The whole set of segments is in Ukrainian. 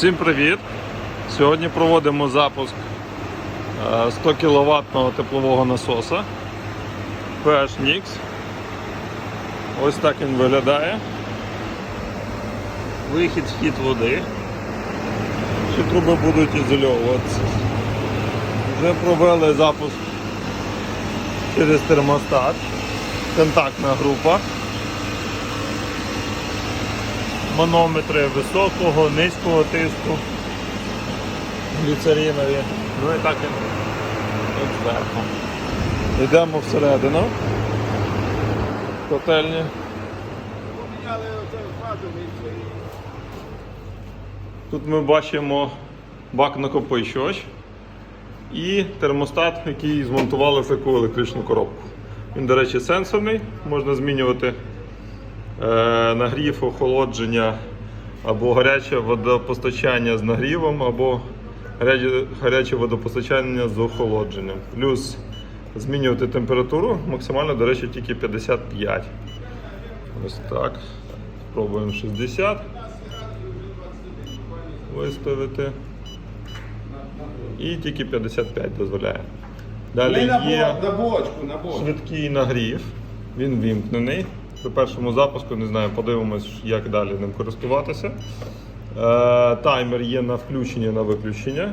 Всім привіт! Сьогодні проводимо запуск е, 100 кВт теплового насоса PH Nix. Ось так він виглядає. Вихід, вхід води. Всі труби будуть ізольовуватися. Вже провели запуск через термостат. Контактна група. Манометри високого, низького тиску, гліцерінові. Ну і так він тут зверху. Йдемо всередину. Котельні. Тут ми бачимо бак накопичувач і термостат, який змонтували в таку електричну коробку. Він, до речі, сенсорний, можна змінювати нагрів, охолодження або гаряче водопостачання з нагрівом, або гаряче, водопостачання з охолодженням. Плюс змінювати температуру максимально, до речі, тільки 55. Ось так. Спробуємо 60 виставити. І тільки 55 дозволяє. Далі є на бочку, на бочку. швидкий нагрів. Він вімкнений. При першому запуску не знаю, подивимось, як далі ним користуватися. Е, таймер є на включення на виключення.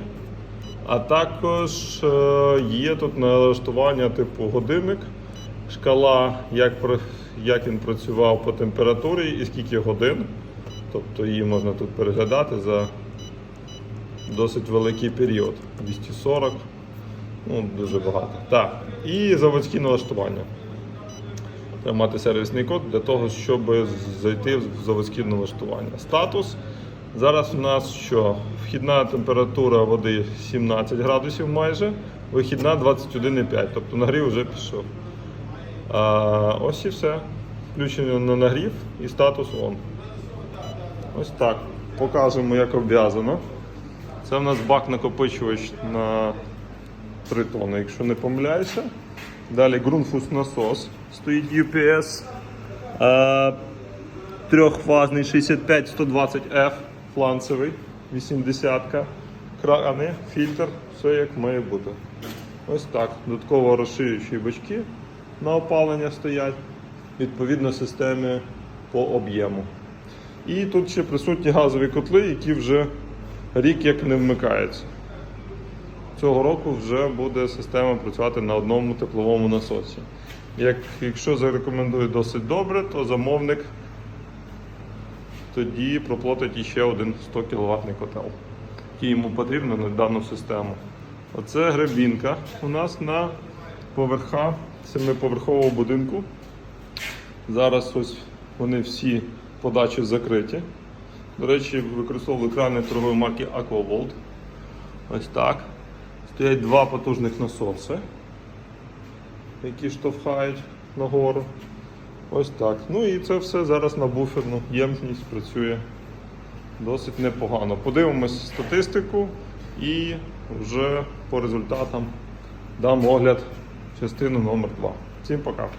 А також е, є тут налаштування типу годинник, шкала, як, як він працював по температурі і скільки годин. Тобто її можна тут переглядати за досить великий період. 240, ну дуже багато. Так, і заводські налаштування. Мати сервісний код для того, щоб зайти в заводські налаштування. Статус. Зараз у нас що? Вхідна температура води 17 градусів майже, вихідна 21,5, тобто нагрів вже пішов. А, ось і все. Включення на нагрів і статус ON. Ось так. Покажемо, як обв'язано. Це в нас бак накопичувач на 3 тонни, якщо не помиляюся. Далі ґрунфус насос стоїть UPS. Е, трьохфазний 65-120F фланцевий, 80-ка. крани, фільтр, все як має бути. Ось так. Додатково розширюючі бачки на опалення стоять, відповідно системи по об'єму. І тут ще присутні газові котли, які вже рік як не вмикаються. Цього року вже буде система працювати на одному тепловому насосі. Як, якщо зарекомендує досить добре, то замовник тоді проплатить іще один 100 кВт котел, який йому потрібно на дану систему. Оце гребінка у нас на поверха семиповерхового будинку. Зараз ось вони всі подачі закриті. До речі, використовували крани торгової марки Aquavolt. Ось так. Стоять два потужних насоси, які штовхають нагору. Ось так. Ну і це все зараз на буферну ємність працює досить непогано. Подивимось статистику і вже по результатам дам огляд частину номер 2 Всім пока.